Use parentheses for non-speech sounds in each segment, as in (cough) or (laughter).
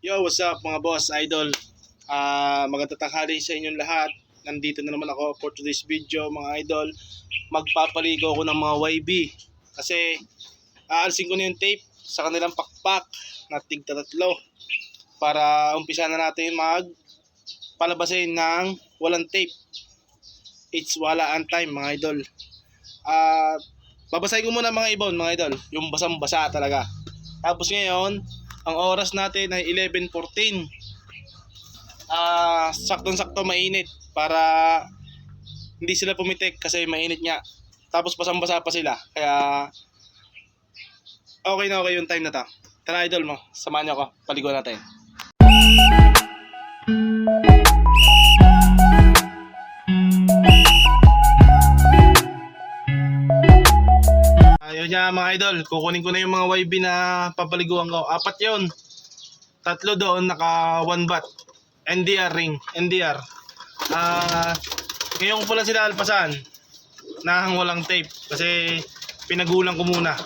Yo, what's up mga boss, idol? Ah, magandang tanghali sa inyong lahat. Nandito na naman ako for today's video mga idol. Magpapaligo ako ng mga YB kasi aalsin ko na yung tape sa kanilang pakpak na tigta tatlo para umpisa na natin mag palabasin ng walang tape. It's walaan time mga idol. Ah, babasahin ko muna mga ibon mga idol, yung basang-basa talaga. Tapos ngayon, ang oras natin ay 11.14. Ah, saktong-sakto mainit para hindi sila pumitik kasi mainit nga. Tapos basang-basa pa sila. Kaya okay na okay yung time na to. Tara idol mo, samahan niyo ako. Paligo natin. Ayun niya mga idol, kukunin ko na yung mga YB na papaliguan ko. Apat yon. Tatlo doon naka one bat. NDR ring, NDR. Ah, ngayon ko pala sila alpasan. Nahang walang tape kasi pinagulang ko muna.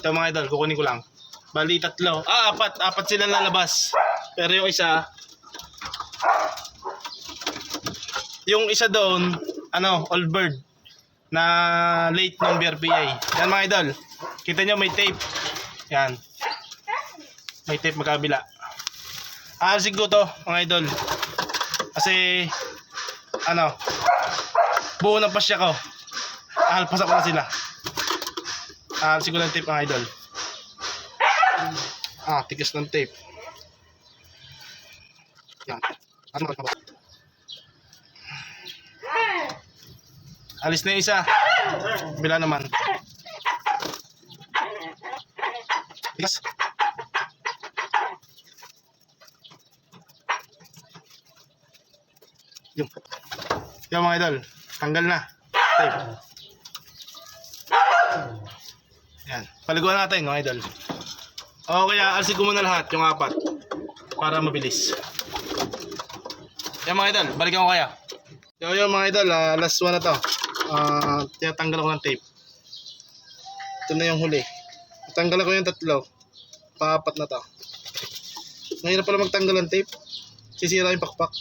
Ito mga idol, kukunin ko lang. Bali tatlo. Ah, apat, apat sila lalabas. Pero yung isa yung isa doon, ano, old bird na late ng BRPA. Yan mga idol. Kita nyo may tape. Yan. May tape magkabila. Aalsig ko to mga idol. Kasi ano buo ng pasya ko. Ahalpasan ko na sila. Aalsig ko ng tape mga idol. Ah, tigas ng tape. Yan. Ano ba? Alis na isa. Bila naman. Tigas. Yung. Yung mga idol. Tanggal na. Tape. Yan. Paliguan natin mga idol. O kaya alsin ko muna lahat yung apat. Para mabilis. Yan mga idol. Balikan ko kaya. Yo, yo mga idol, ah, last one na to. Ah, tinatanggal ko ng tape. Ito na yung huli. Natanggal ko yung tatlo. Paapat na to. Ngayon na pala magtanggal ng tape. Sisira yung pakpak.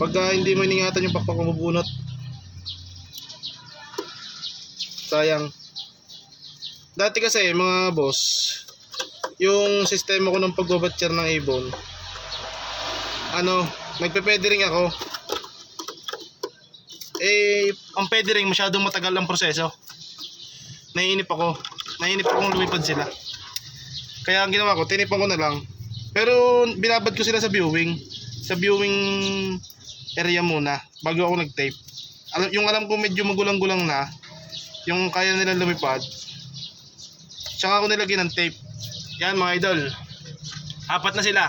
Pag ah, hindi mo iningatan yung pakpak, mabubunot. Sayang. Dati kasi, mga boss, yung sistema ko ng pagbabatcher ng ibon, ano, nagpe-feathering ako. Eh, ang feathering masyadong matagal ang proseso. Naiinip ako. Naiinip akong lumipad sila. Kaya ang ginawa ko, tinipan ko na lang. Pero binabad ko sila sa viewing. Sa viewing area muna. Bago ako nag-tape. Alam, yung alam ko medyo magulang-gulang na. Yung kaya nila lumipad. Tsaka ako nilagyan ng tape. Yan mga idol. Apat na sila.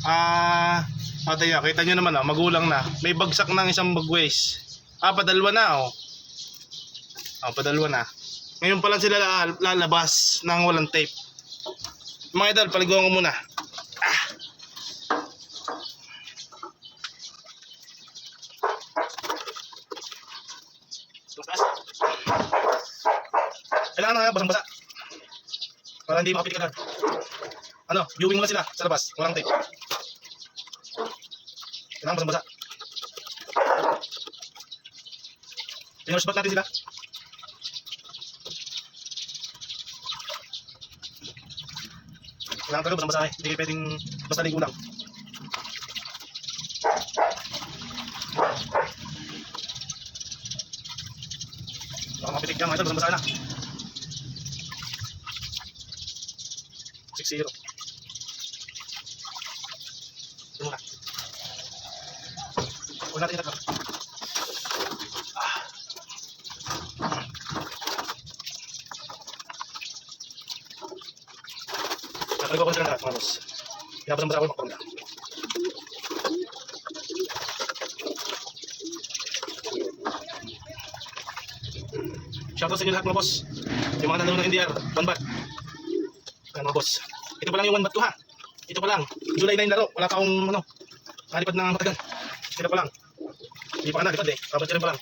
Ah, uh, tayo, kita nyo naman oh, magulang na. May bagsak ng isang bagways. Ah, padalwa na oh. Ah, padalwa na. Ngayon pa lang sila lal- lalabas ng walang tape. Mga idol, paliguan ko muna. Ah. Tumaas. Kailangan na nga, basang-basa. Para hindi makapitik agad. Ano, viewing muna sila sa labas. Walang tape. Kailangan basang-basa. Pinursbat natin sila. Basang-basa eh. Hindi pwedeng. Baka mapitik ito, basang-basa na. 6-0. Huwag natin yung tatlo. Ah. Nakaligo ko na sila lahat, mga boss. Pinapasang-basa ko yung makapag nila. Shoutout sa inyo lahat mga boss. Yung mga nanonood ng NDR, one bat. Ayan mga boss. Ito pa lang yung one bat ko ha. Ito pa lang. July 9 laro. Wala pa akong ano. Nalipad na matagal. Ito pa lang. Hindi pa ka nalipad eh. Kapatid pa lang.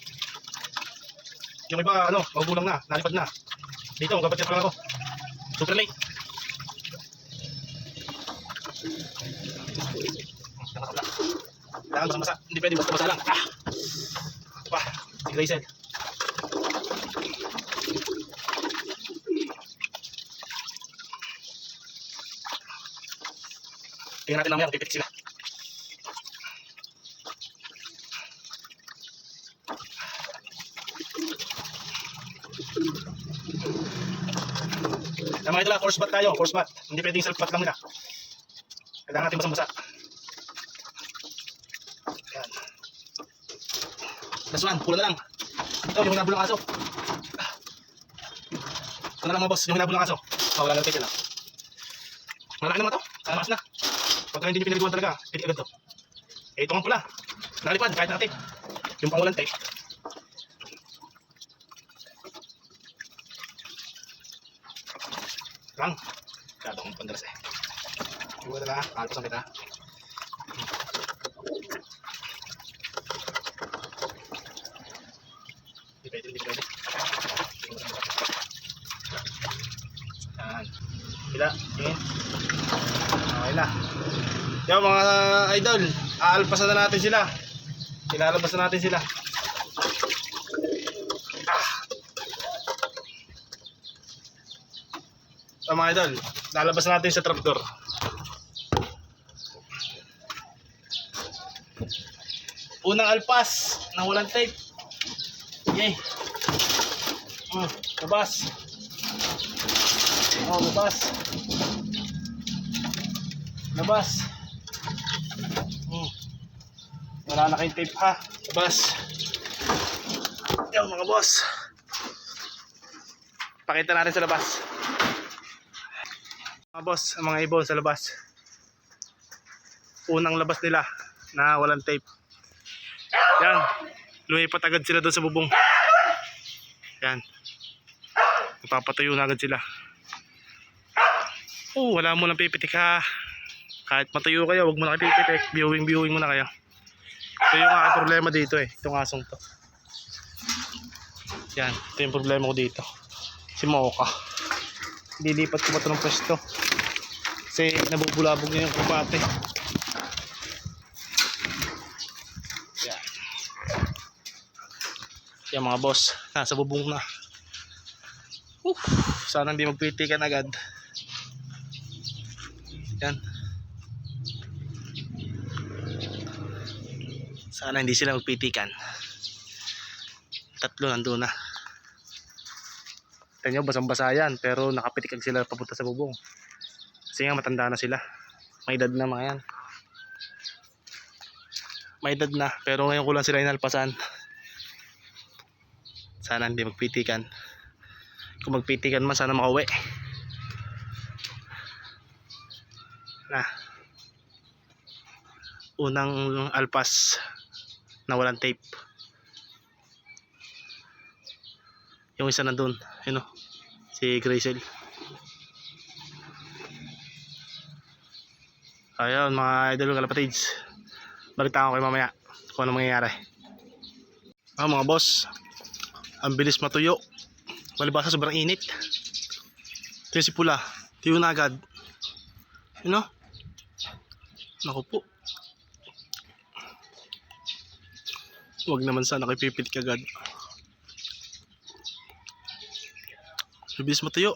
Yung iba ano, magugulang na. Nalipad na. Dito, kapatid pa lang ako. Super late. Kailangan basa-basa. Hindi pwede basta-basa lang. Ah! Ito pa. Si Grazel. Tingnan natin mamaya kung pipitik sila. Lang, force bat tayo, force bat. Hindi pwedeng self bat lang nila. Kailangan natin basang-basa. Yan. Last one, pula na lang. Ito, yung hinabol ng aso. Ito na lang mga boss, yung hinabol ng aso. Oh, wala lang ticket lang. Malaki naman to, sana maas na. Pagka hindi nyo pinaliguan talaga, pitik agad to. Eh, ito nga pula. Nalipad, kahit natin. Yung pangulan tape. Lang. Kado kong pandalas eh. Iwan na lang, kalpasan kita. Hindi pwede, hindi pwede. Yan. Bila, tingin. Okay na. Yan mga idol, aalpasan na natin sila. Ilalabas na natin sila. So mga idol, lalabas na natin sa trapdoor. Unang alpas na walang tape. Yay. Mm, labas. Oh, labas. Labas. Mm. Wala na kayong tape ha. Labas. Yan mga boss. Pakita natin sa labas. Mga boss, mga ibon sa labas. Unang labas nila na walang tape. Yan. Lumipat agad sila doon sa bubong. Yan. Nagpapatayo na agad sila. Oh, wala mo nang pipitik ha. Kahit matayo kayo, wag mo na pipitik. Viewing, viewing mo na kayo. Ito yung aking problema dito eh. Itong asong to. Yan. Ito yung problema ko dito. Si Mocha. Lilipat ko ba ito ng pwesto? Kasi nabubulabog niya yung kumpate. Yan. Yan mga boss. Nasa bubong na. Whew. Sana hindi magpitikan agad. Yan. Sana hindi sila magpitikan. Tatlo nandun na. Tignan nyo, basang-basa yan. Pero nakapitikag sila papunta sa bubong. Kasi nga matanda na sila. May edad na mga yan. May edad na. Pero ngayon ko lang sila inalpasan. Sana hindi magpitikan. Kung magpitikan man, sana makauwi. Na. Unang alpas na walang tape. Yung isa nandun, yun o, si Grazel. Ayun mga idol kalapatids. Balitaan ko kayo mamaya kung ano mangyayari. Ah mga boss, ang bilis matuyo. Malibasa sobrang init. Ito yung si pula, tiyo na agad. Yun o. Naku po. Huwag naman sana kayo pipitik agad. Bilis matuyo.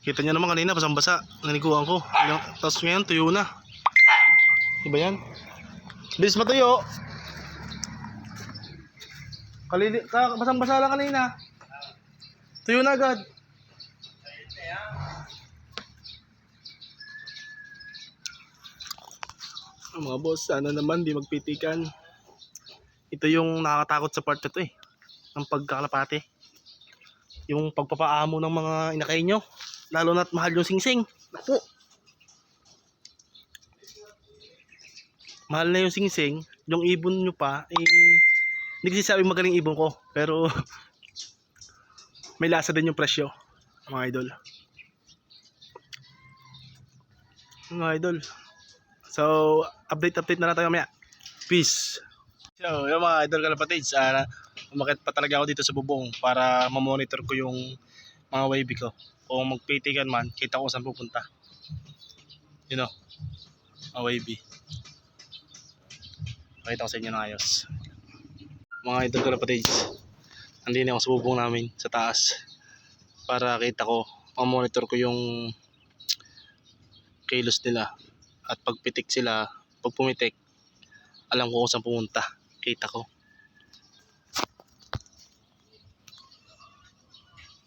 Kita niyo naman kanina basang-basa. Naniguan ko. Tapos ngayon tuyo na. Diba yan? Bilis matuyo. Kalili, ka, basang-basa lang kanina. Tuyo na agad. Mga boss, sana naman di magpitikan. Ito yung nakakatakot sa part na to eh. Ng pagkakalapate yung pagpapaamo ng mga inakay nyo. Lalo na't mahal yung singsing. Naku. Mahal na yung singsing. Yung ibon nyo pa, eh, hindi kasi sabi magaling ibon ko. Pero, (laughs) may lasa din yung presyo. Mga idol. Mga idol. So, update-update na lang tayo mamaya. Peace. So, yung mga idol kalapatids, ah, umakit pa talaga ako dito sa bubong para mamonitor ko yung mga wavy ko. Kung magpitigan man, kita ko saan pupunta. Yun o. Ang wavy. Pakita ko sa inyo ng ayos. Mga idol ko na patids. Andin ako sa bubong namin sa taas. Para kita ko, monitor ko yung kilos nila. At pagpitik sila, pag pumitik, alam ko kung saan pumunta. Kita ko.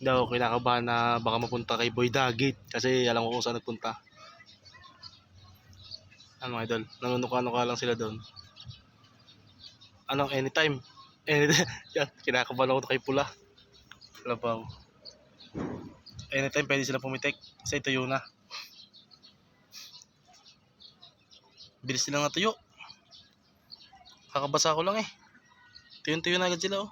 Hindi ako kinakabahan na baka mapunta kay Boy Dagit kasi alam ko kung saan nagpunta. Ano idol, nanunuka-nuka lang sila doon. Anong anytime? Anytime. (laughs) Kinakabahan ako kay Pula. Labaw. Anytime pwede sila pumitik kasi tuyo na. Bilis silang natuyo. Kakabasa ko lang eh. Tuyo-tuyo na agad sila oh.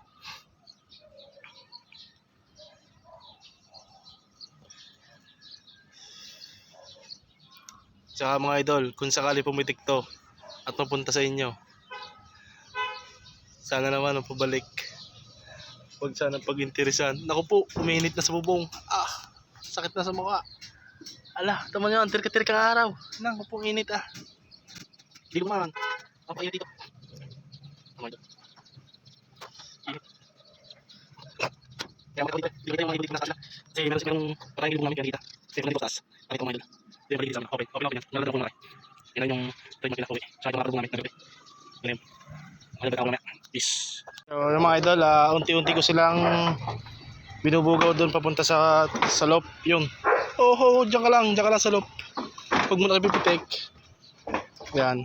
Tsaka mga idol, kung sakali pumitik to at mapunta sa inyo, sana naman ang pabalik. Huwag sana pag-interesan. Naku po, uminit na sa bubong. Ah, sakit na sa mukha. Ala, tama nyo, tirka-tirka ng araw. Naku po, init ah. Hindi ko man. Ang painit dito. Tama nyo. Init. Kaya mga kapatid, hindi ko tayo mga ibalik na sa kanila. Kasi meron silang parang ilong namin kaya dito. Kasi meron dito taas. Kanito mga idol. Balik dito sa. Okay, okay, okay yan. Nalalaro ko na kayo. Yan yung ko eh. Tsaka yung mga namin na gabi. Galim. Malabit ako mamaya. Peace. So, yung mga idol, ah, unti-unti ko silang binubugaw doon papunta sa sa loop. Yun. Oh, oh, diyan ka lang, diyan ka lang sa loop. Huwag mo na kayo pipitik. Yan.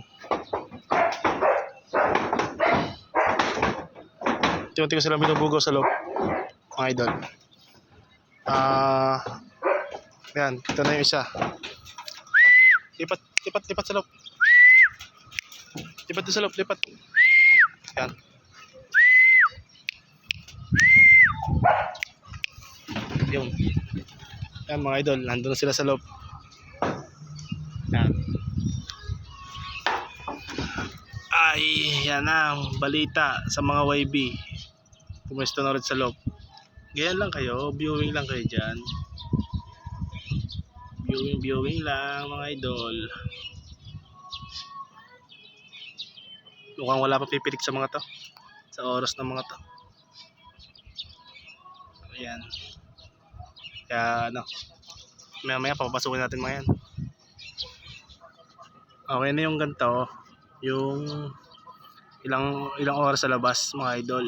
Unti-unti ko silang binubugaw sa loop. Mga idol. Ah, yan, ito na yung isa. Lipat, lipat, lipat sa loob. Lipat sa loob, lipat. Yan. Yung. Yan mga idol, nandun na sila sa loob. Yan. Ay, yan ang balita sa mga YB. Pumuesto na ulit sa loob. Ganyan lang kayo, viewing lang kayo dyan. Viewing, viewing lang mga idol. Mukhang wala pa pipilik sa mga to. Sa oras ng mga to. Ayan. Kaya ano, maya maya papapasukin natin mga yan. Okay na yung ganito. Yung ilang ilang oras sa labas mga idol.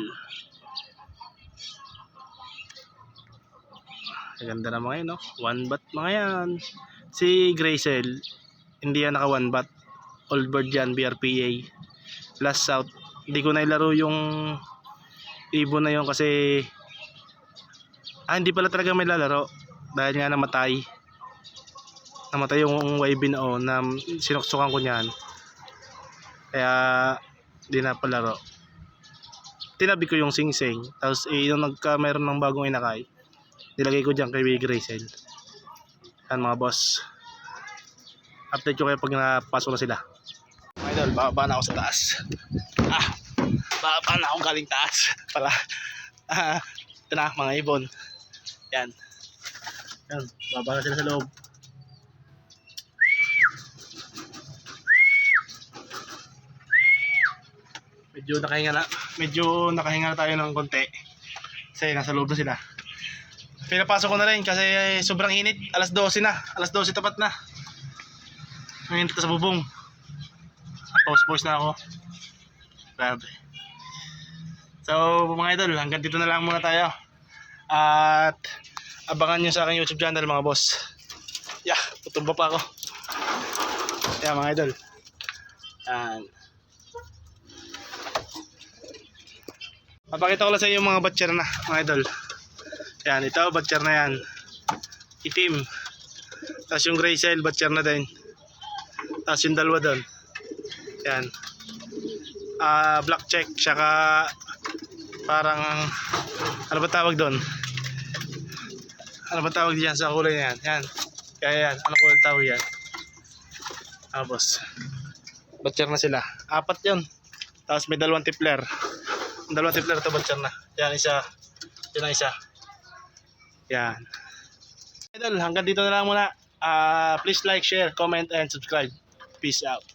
Ganda na mga yan, no? One bat mga yan. Si Gracel, hindi yan naka one bat. Old bird yan, BRPA. Last out. Hindi ko na ilaro yung ibon na yon kasi ah, hindi pala talaga may lalaro. Dahil nga namatay. Namatay yung YB na on na sinuksukan ko niyan. Kaya di na palaro. Tinabi ko yung sing-sing. Tapos eh, nung nagka mayroon ng bagong inakay, nilagay ko dyan kay Big Gracel. Yan mga boss. Update ko kayo pag napasok na sila. Idol, bababa na ako sa taas. Ah, bababa na ako galing taas. (laughs) Pala. Ah, ito na mga ibon. Yan. Yan, bababa na sila sa loob. Medyo nakahinga na, medyo nakahinga na tayo ng konti. Kasi nasa loob na sila. Pinapasok ko na rin kasi sobrang init. Alas 12 na. Alas 12 tapat na. Ang init sa bubong. Pause-pause na ako. Grabe. So mga idol, hanggang dito na lang muna tayo. At abangan nyo sa aking YouTube channel mga boss. Yeah, tutumba pa ako. Yeah mga idol. Yan. Papakita ko lang sa inyo yung mga batcher na mga idol. Yan, ito, batcher na yan. Itim. Tapos yung gray cell, batcher na din. Tapos yung dalawa doon. Yan. Ah, black check, saka parang ano ba tawag doon? Ano ba tawag diyan sa kulay na yan? Yan. Kaya yan, ano kulay tawag yan? Tapos, batcher na sila. Apat yun. Tapos may dalawang tipler. Ang dalawang tipler to batcher na. Yan isa. Yan ang isa. Yan. Idol, hanggang dito na lang muna. Ah, please like, share, comment, and subscribe. Peace out.